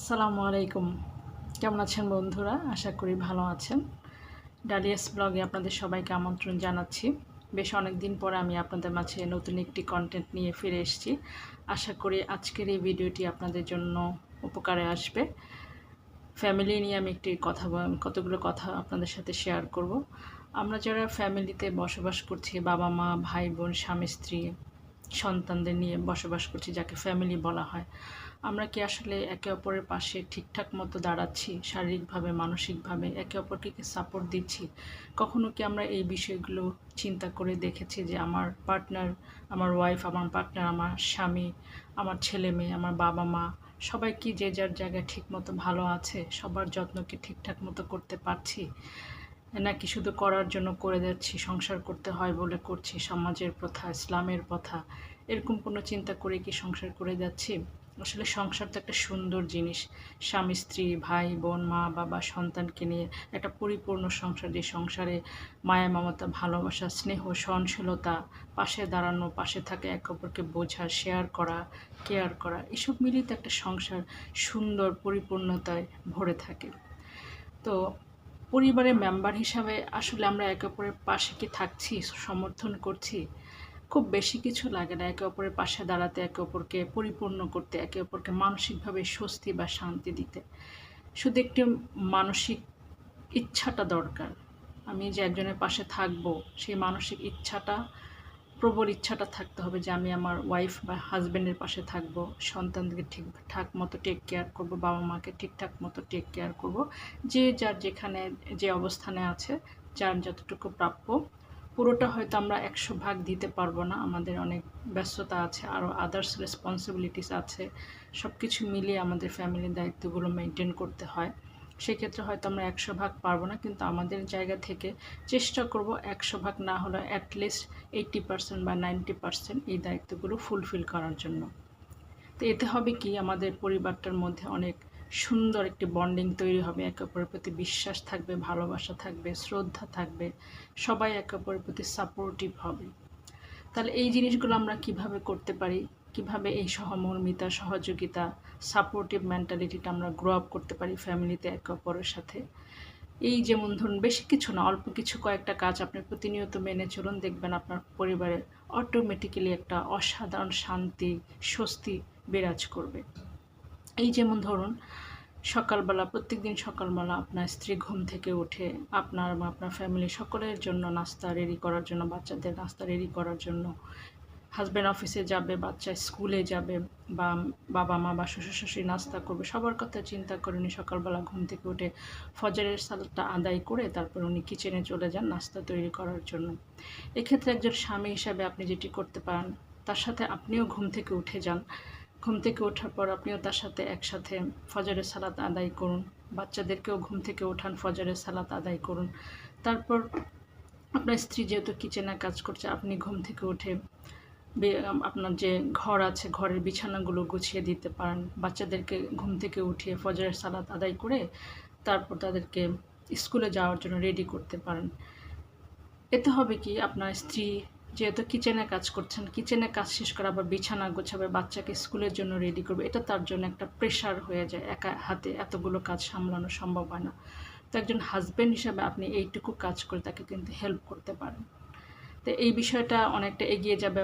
আসসালামু আলাইকুম। কেমন আছেন বন্ধুরা? আশা করি ভালো আছেন। ডালিয়াস ব্লগে আপনাদের সবাইকে আমন্ত্রণ জানাচ্ছি। বেশ অনেক দিন পরে আমি আপনাদের মাঝে নতুন একটি কন্টেন্ট নিয়ে ফিরে এসেছি। আশা করি আজকের এই ভিডিওটি আপনাদের জন্য উপকারে আসবে। ফ্যামিলি নিয়ে আমি একটি কথা কতগুলো কথা আপনাদের সাথে শেয়ার করব। আমরা যারা ফ্যামিলিতে বসবাস করছি, বাবা মা, ভাই বোন, স্বামী, স্ত্রী সন্তানদের নিয়ে বসবাস করছি, যাকে ফ্যামিলি বলা হয়। আমরা কি আসলে একে অপরের পাশে ঠিকঠাক মতো দাঁড়াচ্ছি, শারীরিকভাবে, মানসিকভাবে? একে অপরকে সাপোর্ট দিচ্ছি? কখনো কি আমরা এই বিষয়গুলো চিন্তা করে দেখেছি যে আমার পার্টনার আমার ওয়াইফ আমার পার্টনার আমার স্বামী, আমার ছেলে মেয়ে, আমার বাবা মা, সবাই কি যে যার জায়গায় ঠিক মতো ভালো আছে, সবার যত্ন কি ঠিকঠাক মতো করতে পারছি? নাকি শুধু করার জন্য করে যাচ্ছি, সংসার করতে হয় বলে করছি, সমাজের প্রথা, ইসলামের প্রথা? এরকম কোনো চিন্তা করে কি সংসার করে যাচ্ছি? আসলে সংসার তো একটা সুন্দর জিনিস। স্বামী, স্ত্রী, ভাই, বোন, মা, বাবা, সন্তানকে নিয়ে একটা পরিপূর্ণ সংসার, যে সংসারে মায়া, মমতা, ভালোবাসা, স্নেহ, সহনশীলতা, পাশে দাঁড়ানো, পাশে থাকে, এক অপরকে বোঝা শেয়ার করা কেয়ার করা, এসব মিলিয়ে তো একটা সংসার সুন্দর পরিপূর্ণতায় ভরে থাকে। তো পরিবারের মেম্বার হিসাবে আসলে আমরা একে অপরের পাশে কি থাকছি, সমর্থন করছি? খুব বেশি কিছু লাগে না একে অপরের পাশে দাঁড়াতে, একে অপরকে পরিপূর্ণ করতে, একে অপরকে মানসিকভাবে স্বস্তি বা শান্তি দিতে। শুধু একটি মানসিক ইচ্ছাটা দরকার। আমি যে একজনের পাশে থাকব, সেই মানসিক ইচ্ছাটা প্রবল ইচ্ছাটা থাকতে হবে যে আমি আমার ওয়াইফ বা হাজব্যান্ডের পাশে থাকব, সন্তানদেরকে ঠিকঠাক মতো টেক কেয়ার করব, বাবা মাকে ঠিকঠাক মতো টেক কেয়ার করব। যে যার যেখানে যে অবস্থানে আছে, যার যতটুকু প্রাপ্য। পুরোটা হয়তো আমরা একশো ভাগ দিতে পারব না, আমাদের অনেক ব্যস্ততা আছে আরও আদার্স রেসপন্সিবিলিটিস আছে। সব কিছু মিলিয়ে আমাদের ফ্যামিলির দায়িত্বগুলো মেনটেন করতে হয়। সেক্ষেত্রে হয়তো আমরা একশো ভাগ পারব না, কিন্তু আমাদের জায়গা থেকে চেষ্টা করব একশো ভাগ না হলে অ্যাটলিস্ট এইট্টি পার্সেন্ট বা নাইনটি পার্সেন্ট এই দায়িত্বগুলো ফুলফিল করার জন্য। তো এতে হবে কি, আমাদের পরিবারটার মধ্যে অনেক সুন্দর একটি বন্ডিং তৈরি হবে, একে অপরের প্রতি বিশ্বাস থাকবে, ভালোবাসা থাকবে, শ্রদ্ধা থাকবে, সবাই একে অপরের প্রতি সাপোর্টিভ হবে। তাহলে এই জিনিসগুলো আমরা কীভাবে করতে পারি? কীভাবে এই সহমর্মিতা, সহযোগিতা সাপোর্টিভ মেন্টালিটিটা আমরা গ্রো আপ করতে পারি ফ্যামিলিতে একে অপরের সাথে? এই যেমন ধরুন বেশি কিছু না, অল্প কিছু কয়েকটা কাজ আপনি প্রতিনিয়ত মেনে চলুন, দেখবেন আপনার পরিবারে অটোমেটিক্যালি একটা অসাধারণ শান্তি, স্বস্তি বিরাজ করবে। এই যেমন ধরুন, সকালবেলা, প্রত্যেকদিন সকালবেলা আপনার স্ত্রী ঘুম থেকে উঠে আপনার বা আপনার ফ্যামিলি সকলের জন্য নাস্তা রেডি করার জন্য, বাচ্চাদের নাস্তা রেডি করার জন্য হাজব্যান্ড অফিসে যাবে, বাচ্চা স্কুলে যাবে বা বাবা মা বা শ্বশুর শাশুড়ি নাস্তা করবে, সবার কথা চিন্তা করে উনি সকালবেলা ঘুম থেকে উঠে ফজরের সালাদটা আদায় করে তারপর উনি কিচেনে চলে যান নাস্তা তৈরি করার জন্য। এক্ষেত্রে একজন স্বামী হিসাবে আপনি যেটি করতে পারেন, তার সাথে আপনিও ঘুম থেকে উঠে যান। ঘুম থেকে ওঠার পর আপনিও তার সাথে একসাথে ফজরের সালাত আদায় করুন, বাচ্চাদেরকেও ঘুম থেকে ওঠান, ফজরের সালাত আদায় করুন। তারপর আপনার স্ত্রী যেহেতু কিচেনে কাজ করছে, আপনি ঘুম থেকে উঠে আপনার যে ঘর আছে, ঘরের বিছানাগুলো গুছিয়ে দিতে পারেন। বাচ্চাদেরকে ঘুম থেকে উঠিয়ে ফজরের সালাত আদায় করে তারপর তাদেরকে স্কুলে যাওয়ার জন্য রেডি করতে পারেন। এতে হবে কি, আপনার স্ত্রী যেহেতু কিচেনে কাজ করছেন কিচেনে কাজ শেষ করে আবার বিছানা গোছাবে, বাচ্চাকে স্কুলের জন্য রেডি করবে, এটা তার জন্য একটা প্রেশার হয়ে যায় একা হাতে, এতগুলো কাজ সামলানো সম্ভব হয় না। তো একজন হাজব্যান্ড হিসাবে আপনি এইটুকু কাজ করে তাকে কিন্তু হেল্প করতে পারেন। তো এই বিষয়টা অনেকটা এগিয়ে যাবে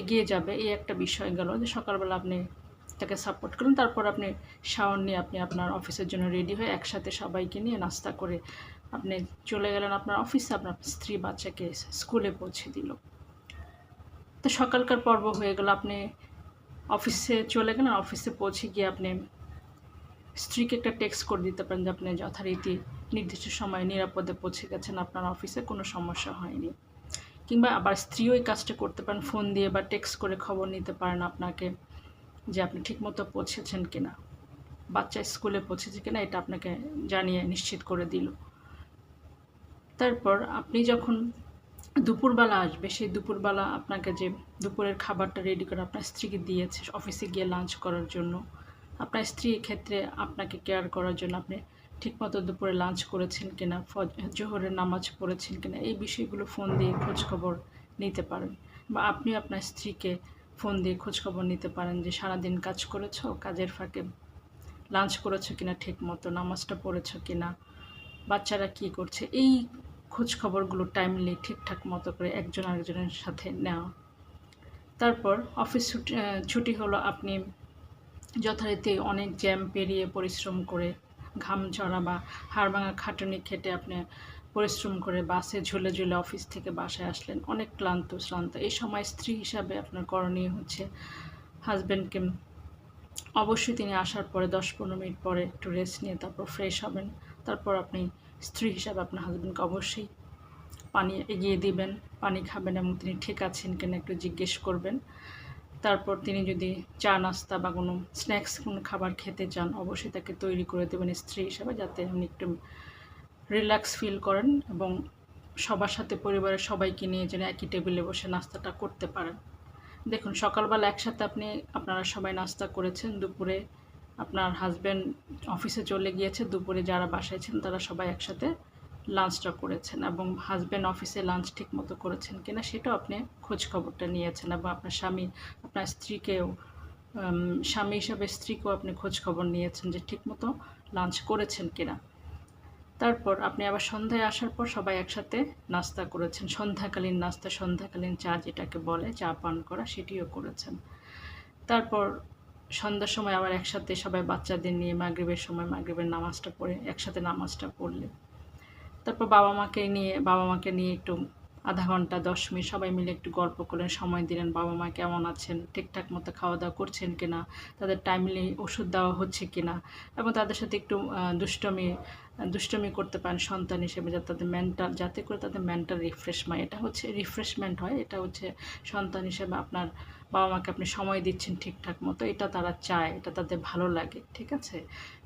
এগিয়ে যাবে। এই একটা বিষয় গেল যে সকালবেলা আপনি তাকে সাপোর্ট করুন তারপর আপনি শাওয়ার নিয়ে আপনি আপনার অফিসের জন্য রেডি হয়ে একসাথে সবাইকে নিয়ে নাস্তা করে আপনি চলে গেলেন আপনার অফিসে আপনার স্ত্রী বাচ্চাকে স্কুলে পৌঁছে দিল। তো সকালকার পর্ব হয়ে গেল, আপনি অফিসে চলে গেলেন অফিসে পৌঁছে গিয়ে আপনি স্ত্রীকে একটা টেক্সট করে দিতে পারেন যে আপনি যথারীতি নির্দিষ্ট সময়ে নিরাপদে পৌঁছে গেছেন, আপনার অফিসে কোনো সমস্যা হয়নি। কিংবা আবার স্ত্রীও এই কাজটা করতে পারেন, ফোন দিয়ে বা টেক্সট করে খবর নিতে পারেন আপনাকে যে আপনি ঠিকমতো পৌঁছেছেন কিনা। বাচ্চা স্কুলে পৌঁছেছে কিনা এটা আপনাকে জানিয়ে নিশ্চিত করে দিল। তারপর আপনি যখন দুপুরবেলা আসবে, সেই দুপুরবেলা আপনাকে যে দুপুরের খাবারটা রেডি করে আপনার স্ত্রীকে দিয়েছে অফিসে গিয়ে লাঞ্চ করার জন্য, আপনার স্ত্রী ক্ষেত্রে আপনাকে কেয়ার করার জন্য আপনি ঠিকমতো দুপুরে লাঞ্চ করেছেন কিনা জোহরের নামাজ পড়েছেন কিনা, এই বিষয়গুলো ফোন দিয়ে খোঁজখবর নিতে পারেন। বা আপনি আপনার স্ত্রীকে ফোন দিয়ে খোঁজখবর নিতে পারেন যে, সারাদিন কাজ করেছ? কাজের ফাঁকে লাঞ্চ করেছ কিনা ঠিক মতো নামাজটা পড়েছো কিনা? বাচ্চারা কি করছে? এই খোঁজখবরগুলো টাইমলি ঠিকঠাক মতো করে একজন আরেকজনের সাথে নেওয়া। তারপর অফিস ছুটি ছুটি হলো আপনি যথারীতি অনেক জ্যাম পেরিয়ে পরিশ্রম করে ঘাম ঝরা বা হাড় ভাঙা খাটুনি খেটে আপনি পরিশ্রম করে বাসে ঝুলে ঝুলে অফিস থেকে বাসায় আসলেন। অনেক ক্লান্ত, শ্রান্ত। এই সময় স্ত্রী হিসাবে আপনার করণীয় হচ্ছে হাজব্যান্ডকে অবশ্যই তিনি আসার পরে দশ পনেরো মিনিট পরে একটু রেস্ট নিয়ে তারপর ফ্রেশ হবেন। তারপর আপনি স্ত্রী হিসাবে আপনার হাজব্যান্ডকে অবশ্যই পানি এগিয়ে দিবেন, পানি খাবেন এবং তিনি ঠিক আছেন কিনা একটু জিজ্ঞেস করবেন। তারপর তিনি যদি চা, নাস্তা বা কোনো স্ন্যাক্স, কোনো খাবার খেতে চান, অবশ্যই তাকে তৈরি করে দেবেন স্ত্রী হিসাবে যাতে উনি একটু রিল্যাক্স ফিল করেন এবং সবার সাথে পরিবারের সবাইকে নিয়ে যেন একই টেবিলে বসে নাস্তাটা করতে পারেন। দেখুন, সকালবেলা একসাথে আপনি, আপনারা সবাই নাস্তা করেছেন, দুপুরে আপনার হাজব্যান্ড অফিসে চলে গিয়েছে, দুপুরে যারা বাসায় ছিলেন তারা সবাই একসাথে লাঞ্চটা করেছেন এবং হাজব্যান্ড অফিসে লাঞ্চ ঠিক মতো করেছেন কিনা সেটাও আপনি খোঁজ খবরটা নিয়েছেন এবং আপনার স্বামী, আপনার স্ত্রীকেও স্বামী হিসাবে স্ত্রীকেও আপনি খোঁজ খবর নিয়েছেন যে ঠিক মতো লাঞ্চ করেছেন কিনা। তারপর আপনি আবার সন্ধ্যায় আসার পর সবাই একসাথে নাস্তা করেছেন। সন্ধ্যাকালীন নাস্তা, সন্ধ্যাকালীন চা যেটাকে বলে, চা পান করা সেটিও করেছেন। তারপর সন্ধ্যার সময় আবার একসাথে সবাই বাচ্চাদের নিয়ে মাগরিবের সময় মাগরিবের নামাজটা পড়ে, একসাথে নামাজটা পড়লে তারপর বাবা মাকে নিয়ে বাবা মাকে নিয়ে একটু আধা ঘণ্টা, দশ মিনিট সবাই মিলে একটু গল্প করলেন সময় দিলেন। বাবা মা কেমন আছেন? ঠিকঠাক মতো খাওয়া দাওয়া করছেন কিনা? তাদের টাইমলি ওষুধ দেওয়া হচ্ছে কিনা? এবং তাদের সাথে একটু দুষ্টমি দুষ্টমি করতে পারেন সন্তান হিসেবে, যাতে তাদের মেন্টাল যাতে করে তাদের মেন্টাল রিফ্রেশমেন্ট এটা হচ্ছে রিফ্রেশমেন্ট হয়। এটা হচ্ছে সন্তান হিসেবে আপনার বাবা মাকে আপনি সময় দিচ্ছেন ঠিকঠাক মতো। এটা তারা চায়, এটা তাদের ভালো লাগে, ঠিক আছে?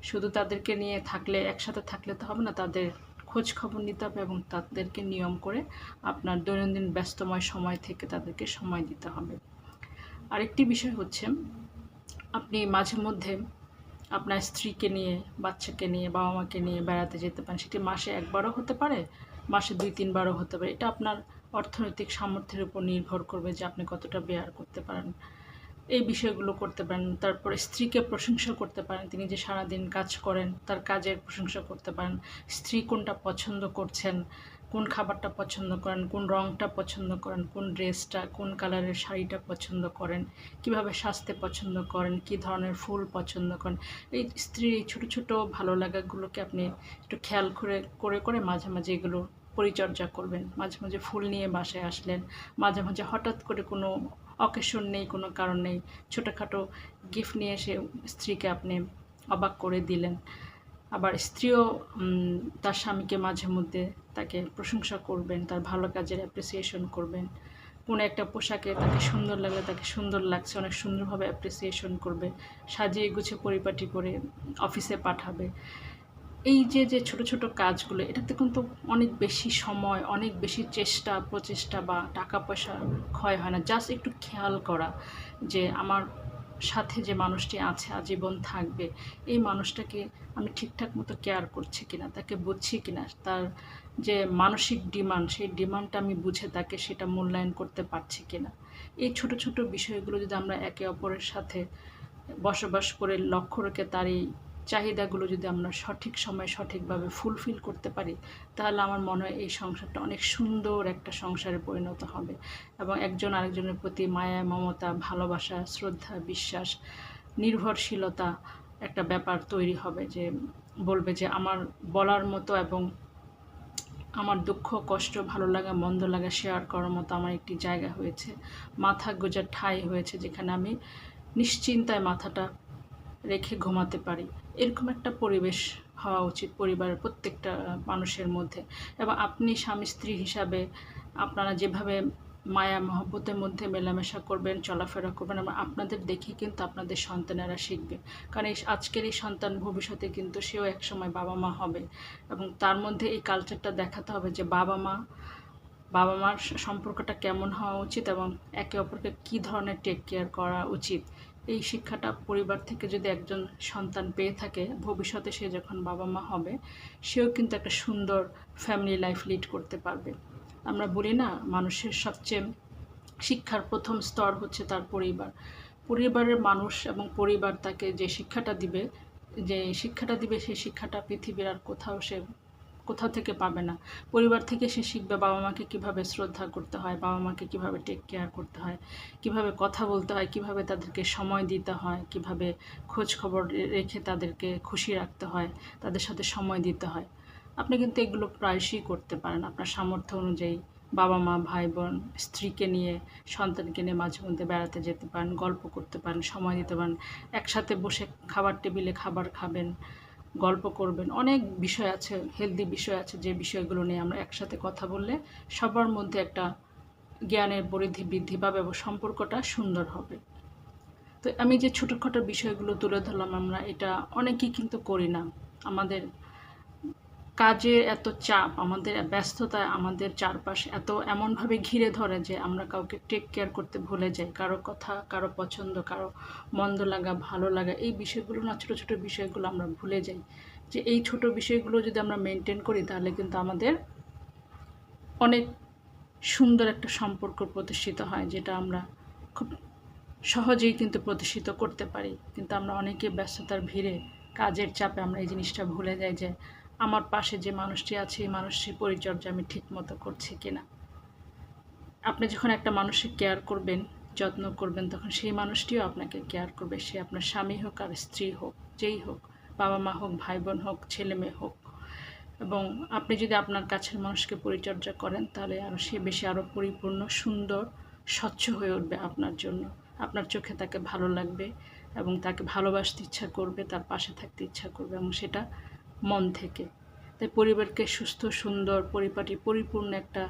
শুধু তাদেরকে নিয়ে থাকলে, একসাথে থাকলে তো হবে না, তাদের খোঁজ খবর নিতে হবে এবং তাদেরকে নিয়ম করে আপনার দৈনন্দিন ব্যস্তময় সময় থেকে তাদেরকে সময় দিতে হবে। আরেকটি বিষয় হচ্ছে, আপনি মাঝে মধ্যে আপনার স্ত্রীকে নিয়ে, বাচ্চাকে নিয়ে বাবা মাকে নিয়ে বেড়াতে যেতে পারেন। সেটি মাসে একবারও হতে পারে, মাসে দুই, তিনবারও হতে পারে। এটা আপনার অর্থনৈতিক সামর্থ্যের উপর নির্ভর করবে যে আপনি কতটা বেয়ার করতে পারেন। এই বিষয়গুলো করতে পারেন। তারপরে স্ত্রীকে প্রশংসা করতে পারেন। তিনি যে সারাদিন কাজ করেন, তার কাজের প্রশংসা করতে পারেন। স্ত্রী কোনটা পছন্দ করছেন, কোন খাবারটা পছন্দ করেন, কোন রঙটা পছন্দ করেন, কোন ড্রেসটা, কোন কালারের শাড়িটা পছন্দ করেন, কীভাবে সাজতে পছন্দ করেন, কি ধরনের ফুল পছন্দ করেন। এই স্ত্রীর এই ছোটো ছোটো ভালো লাগাগুলোকে আপনি একটু খেয়াল করে করে করে মাঝে মাঝে এগুলো পরিচর্যা করবেন। মাঝে মাঝে ফুল নিয়ে বাসায় আসলেন। মাঝে মাঝে হঠাৎ করে কোনো অকেশন নেই, কোনো কারণ নেই। ছোটোখাটো গিফট নিয়ে এসে স্ত্রীকে আপনি অবাক করে দিলেন। আবার স্ত্রীও তার স্বামীকে মাঝে মধ্যে তাকে প্রশংসা করবেন, তার ভালো কাজের অ্যাপ্রিসিয়েশন করবেন। কোনো একটা পোশাকে তাকে সুন্দর লাগলে তাকে সুন্দর লাগছে, অনেক সুন্দরভাবে অ্যাপ্রিসিয়েশন করবে। সাজিয়ে গুছিয়ে পরিপাটি করে অফিসে পাঠাবে। এই যে যে ছোট ছোট কাজগুলো, এটাতে কিন্তু অনেক বেশি সময়, অনেক বেশি চেষ্টা, প্রচেষ্টা বা টাকা পয়সা ক্ষয় হয় না। জাস্ট একটু খেয়াল করা যে, আমার সাথে যে মানুষটি আছে, আজীবন থাকবে, এই মানুষটাকে আমি ঠিকঠাক মতো কেয়ার করছি কিনা, তাকে বুঝছি কিনা, তার যে মানসিক ডিমান্ড সেই ডিমান্ডটা আমি বুঝে তাকে সেটা মূল্যায়ন করতে পারছি কিনা। এই ছোট ছোট বিষয়গুলো যদি আমরা একে অপরের সাথে বসবাস করে লক্ষ্য রেখে তার এই চাহিদাগুলো যদি আমরা সঠিক সময়ে সঠিকভাবে ফুলফিল করতে পারি, তাহলে আমার মনে হয় এই সংসারটা অনেক সুন্দর একটা সংসারে পরিণত হবে। এবং একজন আরেকজনের প্রতি মায়া, মমতা, ভালোবাসা, শ্রদ্ধা, বিশ্বাস, নির্ভরশীলতা একটা ব্যাপার তৈরি হবে যে বলবে যে আমার বলার মতো এবং আমার দুঃখ, কষ্ট, ভালো লাগা, মন্দ লাগা শেয়ার করার মতো আমার একটি জায়গা হয়েছে। মাথা গোজার ঠাঁই হয়েছে যেখানে আমি নিশ্চিন্তায় মাথাটা রেখে ঘুমাতে পারি। এরকম একটা পরিবেশ হওয়া উচিত পরিবারের প্রত্যেকটা মানুষের মধ্যে। এবং আপনি স্বামী স্ত্রী হিসাবে আপনারা যেভাবে মায়া মহব্বতের মধ্যে মেলামেশা করবেন, চলাফেরা করবেন এবং আপনাদের দেখে কিন্তু আপনাদের সন্তানেরা শিখবে। কারণ এই আজকের এই সন্তান ভবিষ্যতে কিন্তু সেও একসময় বাবা মা হবে। এবং তার মধ্যে এই কালচারটা দেখাতে হবে যে বাবা মা, বাবা মার সম্পর্কটা কেমন হওয়া উচিত এবং একে অপরকে কী ধরনের টেক কেয়ার করা উচিত। এই শিক্ষাটা পরিবার থেকে যদি একজন সন্তান পেয়ে থাকে, ভবিষ্যতে সে যখন বাবা মা হবে, সেও কিন্তু একটা সুন্দর ফ্যামিলি লাইফ লিড করতে পারবে। আমরা বলি না, মানুষের সবচেয়ে শিক্ষার প্রথম স্তর হচ্ছে তার পরিবার। পরিবারের মানুষ এবং পরিবার তাকে যে শিক্ষাটা দিবে, যে শিক্ষাটা দিবে, সেই শিক্ষাটা পৃথিবীর আর কোথাও সে কোথাও থেকে পাবে না। পরিবার থেকে সে শিখবে বাবা মাকে কীভাবে শ্রদ্ধা করতে হয়, বাবা মাকে কীভাবে টেক কেয়ার করতে হয়, কীভাবে কথা বলতে হয়, কীভাবে তাদেরকে সময় দিতে হয়, কীভাবে খোঁজ খবর রেখে তাদেরকে খুশি রাখতে হয়, তাদের সাথে সময় দিতে হয়। আপনি কিন্তু এগুলো প্রায়শই করতে পারেন। আপনার সামর্থ্য অনুযায়ী বাবা মা, ভাই বোন, স্ত্রীকে নিয়ে সন্তানকে নিয়ে মাঝে মধ্যে বেড়াতে যেতে পারেন, গল্প করতে পারেন, সময় দিতে পারেন, একসাথে বসে খাবার টেবিলে খাবার খাবেন গল্প করবেন। অনেক বিষয় আছে হেলদি বিষয় আছে, যে বিষয়গুলো নিয়ে আমরা একসাথে কথা বললে সবার মধ্যে একটা জ্ঞানের পরিধি বৃদ্ধি পাবে এবং সম্পর্কটা সুন্দর হবে। তো আমি যে ছোটোখাটো বিষয়গুলো তুলে ধরলাম, আমরা এটা অনেকেই কিন্তু করি না। আমাদের কাজের এত চাপ, আমাদের ব্যস্ততায় আমাদের চারপাশ এত এমনভাবে ঘিরে ধরে যে আমরা কাউকে টেক কেয়ার করতে ভুলে যাই। কারও কথা, কারও পছন্দ, কারও মন্দ লাগা, ভালো লাগা, এই বিষয়গুলো না, ছোটো ছোটো বিষয়গুলো আমরা ভুলে যাই। যে এই ছোট বিষয়গুলো যদি আমরা মেনটেন করি, তাহলে কিন্তু আমাদের অনেক সুন্দর একটা সম্পর্ক প্রতিষ্ঠিত হয়, যেটা আমরা খুব সহজেই কিন্তু প্রতিষ্ঠিত করতে পারি। কিন্তু আমরা অনেকে ব্যস্ততার ভিড়ে, কাজের চাপে আমরা এই জিনিসটা ভুলে যাই যে আমার পাশে যে মানুষটি আছে, এই মানুষটির পরিচর্যা আমি ঠিক মতো করছি কিনা। আপনি যখন একটা মানুষের কেয়ার করবেন, যত্ন করবেন, তখন সেই মানুষটিও আপনাকে কেয়ার করবে। সে আপনার স্বামী হোক আর স্ত্রী হোক, যেই হোক, বাবা মা হোক ভাই বোন হোক ছেলে মেয়ে হোক। এবং আপনি যদি আপনার কাছের মানুষকে পরিচর্যা করেন, তাহলে আরও সে বেশি আরও পরিপূর্ণ, সুন্দর, স্বচ্ছ হয়ে উঠবে আপনার জন্য। আপনার চোখে তাকে ভালো লাগবে এবং তাকে ভালোবাসতে ইচ্ছা করবে, তার পাশে থাকতে ইচ্ছা করবে এবং সেটা মন থেকে। তাই পরিবারকে সুস্থ, সুন্দর, পরিপাটি, পরিপূর্ণ একটা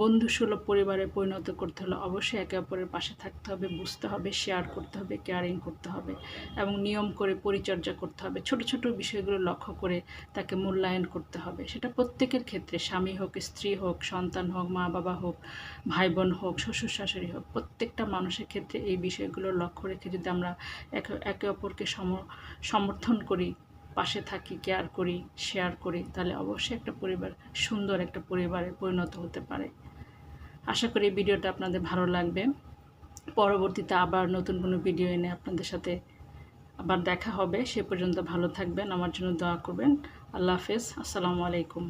বন্ধুসুলভ পরিবারে পরিণত করতে হলে অবশ্যই একে অপরের পাশে থাকতে হবে, বুঝতে হবে শেয়ার করতে হবে কেয়ারিং করতে হবে এবং নিয়ম করে পরিচর্যা করতে হবে। ছোট ছোট বিষয়গুলো লক্ষ্য করে তাকে মূল্যায়ন করতে হবে। সেটা প্রত্যেকের ক্ষেত্রে, স্বামী হোক, স্ত্রী হোক, সন্তান হোক, মা বাবা হোক ভাই বোন হোক, শ্বশুর শাশুড়ি হোক, প্রত্যেকটা মানুষের ক্ষেত্রে এই বিষয়গুলো লক্ষ্য রেখে যদি আমরা একে একে অপরকে সমর্থন করি পাশে থাকি কেয়ার করি শেয়ার করি, তাহলে অবশ্যই একটা পরিবার, সুন্দর একটা পরিবারে পরিণত হতে পারে। আশা করি ভিডিওটা আপনাদের ভালো লাগবে। পরবর্তীতে আবার নতুন কোনো ভিডিও এনে আপনাদের সাথে আবার দেখা হবে। সে পর্যন্ত ভালো থাকবেন, আমার জন্য দোয়া করবেন। আল্লাহ হাফেজ, আসসালামু আলাইকুম।